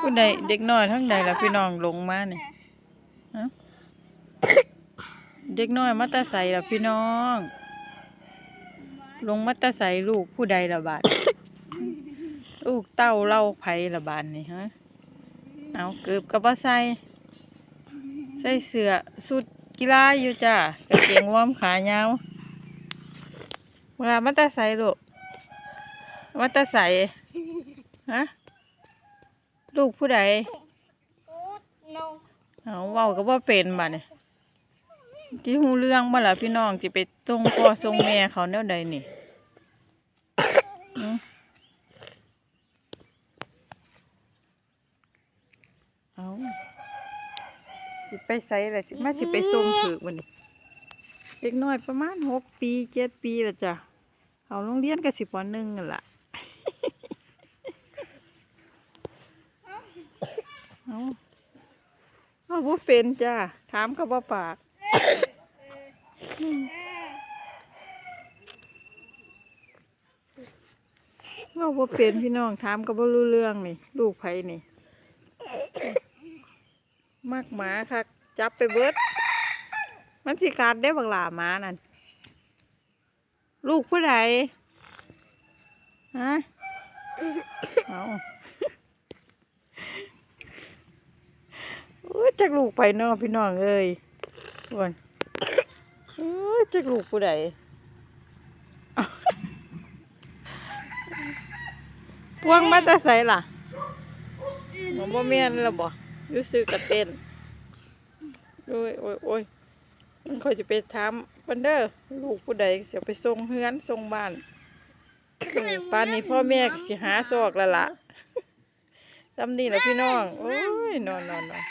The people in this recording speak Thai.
ผู้ใดเด็กน้อยทั้งใดล่ะพี่น้องลงมาเนี่ยเด็กน้อยมาแตาใส่ล่ะพี่น้อง ลงมาแตาใส่ลูกผู้ใดละบาด ลูกเต้าเล่าไผละบาดนี่ฮะเอาเกือบกับว่าใส่ใส่เสื้อสุดกีฬาอยู่จ้ะกางเกงวอมขายาวเวลามาแตาใส่ลูกมาแตาใส่ฮะลูกผู้ใดเอาเว้าก็บ่เป็นบัดนี่ที่หูเรื่องบ่ล่ะพี่น้องสิไปส่งพ่อส่งแม่เขาแนวใดนี่อืม เอาสิไปไสล่ะสิมาสิไปส่งถือบัดนี้เด็กน้อยประมาณหกปีเจ็ดปีและจ้ะเขาโรงเรียนก็สิปหนึ่งนั่นล่ะเอาเอาบ่เป็นจ้าถามก็บ่ปากเอาบ่เป็นพี่น้องถามก็บ่รู้เรื่องนี่ ลูกไผนี่ มักหมาคักจับไปเบิด มันสิกัดได้บักหลาหมานั่นลูกผู้ใดฮะเอาโอ้ยจักลูกไปเนาะพี่น้องเอ้ยวันโอ้ยจักลูกผู้ใดพวงมาแต่ใส่ล่ะมันบ่แม่นแล้วบ่ รู้สึกกระเต้นโอ้ยโอ้ยโอ้ยมันคอยจะไปถามปันเดอร์ลูกผู้ใดจะไปส่งเฮือนส่งบ้านป่านนี้พ่อแม่ก็สิหาซอกละละจำนี่แหละพี่น้อง โอ้ย นอนนอนนอน